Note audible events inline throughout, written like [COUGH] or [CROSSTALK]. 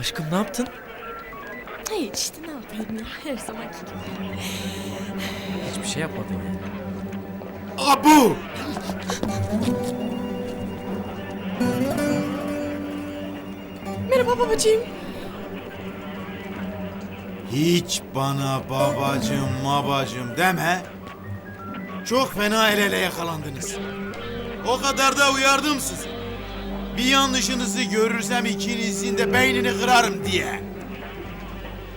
Aşkım ne yaptın? Hiç işte ne yapayım ya her zamanki gibi. Hiçbir şey yapmadın yani. Abu! Merhaba babacığım. Hiç bana babacım mabacım deme. Çok fena el ele yakalandınız. O kadar da uyardım sizi. Bir yanlışınızı görürsem ikinizin de beynini kırarım diye.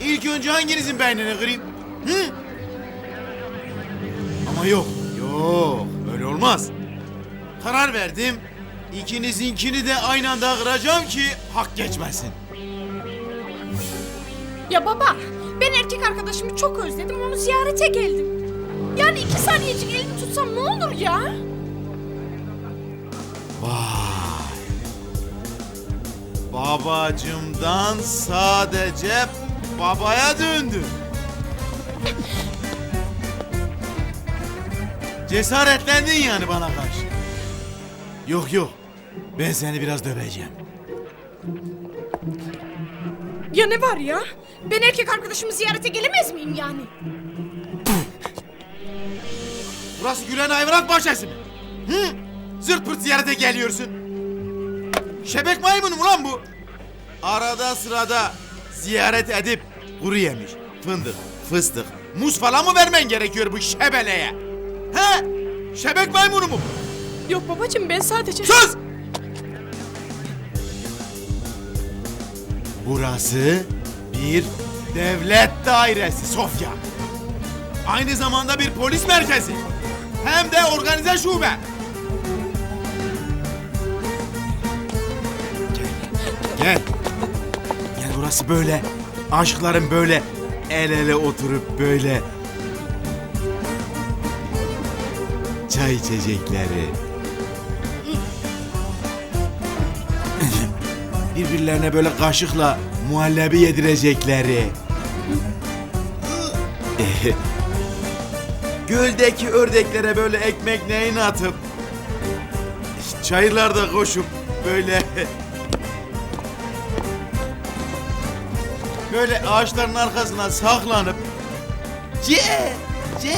İlk önce hanginizin beynini kırayım? Hı? Ama yok, yok. Öyle olmaz. Karar verdim. İkinizinkini de aynı anda kıracağım ki hak geçmesin. Ya baba ben erkek arkadaşımı çok özledim onu ziyarete geldim. Yani iki saniyecik elini tutsam ne olur ya? Babacımdan sadece babaya döndü. Cesaretlendin yani bana karşı. Yok yok. Ben seni biraz döveceğim. Ya ne var ya? Ben erkek arkadaşımı ziyarete gelemez miyim yani? Burası Gülen Hayvanat Bahçesi mi? Hı? Zırt pırt ziyarete geliyorsun. Şebek maymunu mu lan bu? Arada sırada ziyaret edip kuru yemiş, fındık, fıstık, muz falan mı vermen gerekiyor bu şebeleye? He? Şebek maymunu mu? Yok babacığım ben sadece... Sus! Burası bir devlet dairesi Sofya. Aynı zamanda bir polis merkezi. Hem de organize şube. Gel. Gel. Burası böyle. Aşkların böyle el ele oturup böyle çay içecekleri. [LAUGHS] birbirlerine böyle kaşıkla muhallebi yedirecekleri. [LAUGHS] Göldeki ördeklere böyle ekmek neyini atıp çayırlarda koşup böyle [LAUGHS] böyle ağaçların arkasına saklanıp ce ce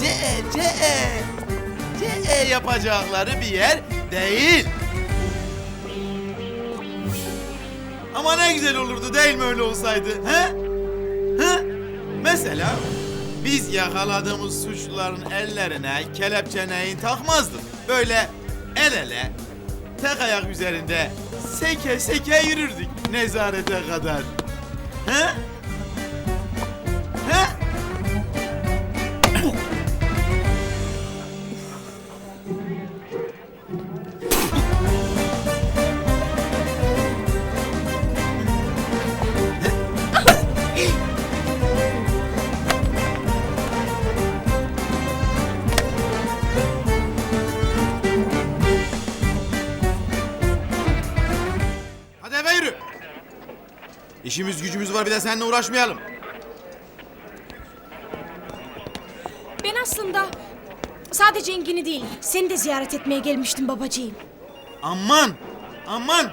ce ce ce yapacakları bir yer değil. Ama ne güzel olurdu değil mi öyle olsaydı? He? He? Mesela biz yakaladığımız suçluların ellerine kelepçe neyin takmazdık. Böyle el ele tek ayak üzerinde seke seke yürürdük nezarete kadar. He? He? İşimiz gücümüz var bir de seninle uğraşmayalım. Ben aslında sadece Engin'i değil seni de ziyaret etmeye gelmiştim babacığım. Aman! Aman!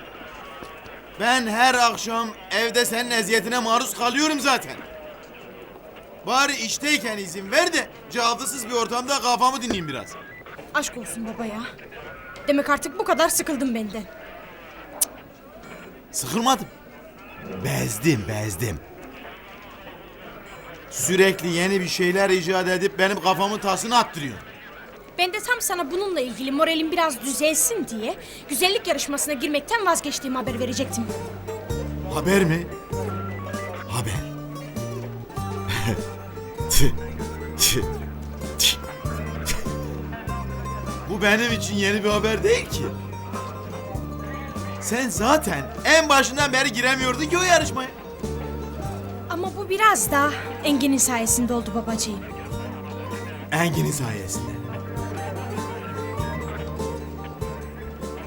Ben her akşam evde senin eziyetine maruz kalıyorum zaten. Bari işteyken izin ver de cevapsız bir ortamda kafamı dinleyeyim biraz. Aşk olsun baba ya. Demek artık bu kadar sıkıldım benden. Sıkılmadım. Bezdim, bezdim. Sürekli yeni bir şeyler icat edip benim kafamın tasını attırıyor. Ben de tam sana bununla ilgili moralim biraz düzelsin diye güzellik yarışmasına girmekten vazgeçtiğimi haber verecektim. Haber mi? Haber. Bu benim için yeni bir haber değil ki. Sen zaten en başından beri giremiyordun ki o yarışmaya. Ama bu biraz da Engin'in sayesinde oldu babacığım. Engin'in sayesinde.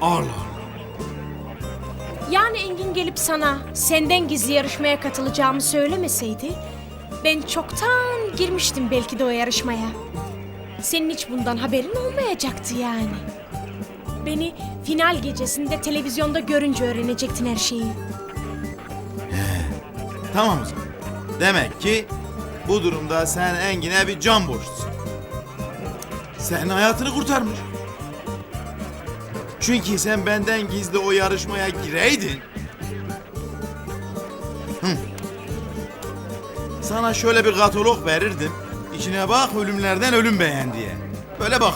Allah Allah. Yani Engin gelip sana senden gizli yarışmaya katılacağımı söylemeseydi... ...ben çoktan girmiştim belki de o yarışmaya. Senin hiç bundan haberin olmayacaktı yani. Beni final gecesinde televizyonda görünce öğrenecektin her şeyi. Tamam o zaman. Demek ki bu durumda sen Engin'e bir can borçlusun. Senin hayatını kurtarmış. Çünkü sen benden gizli o yarışmaya gireydin. Sana şöyle bir katalog verirdim. İçine bak ölümlerden ölüm beğen diye. Böyle bak.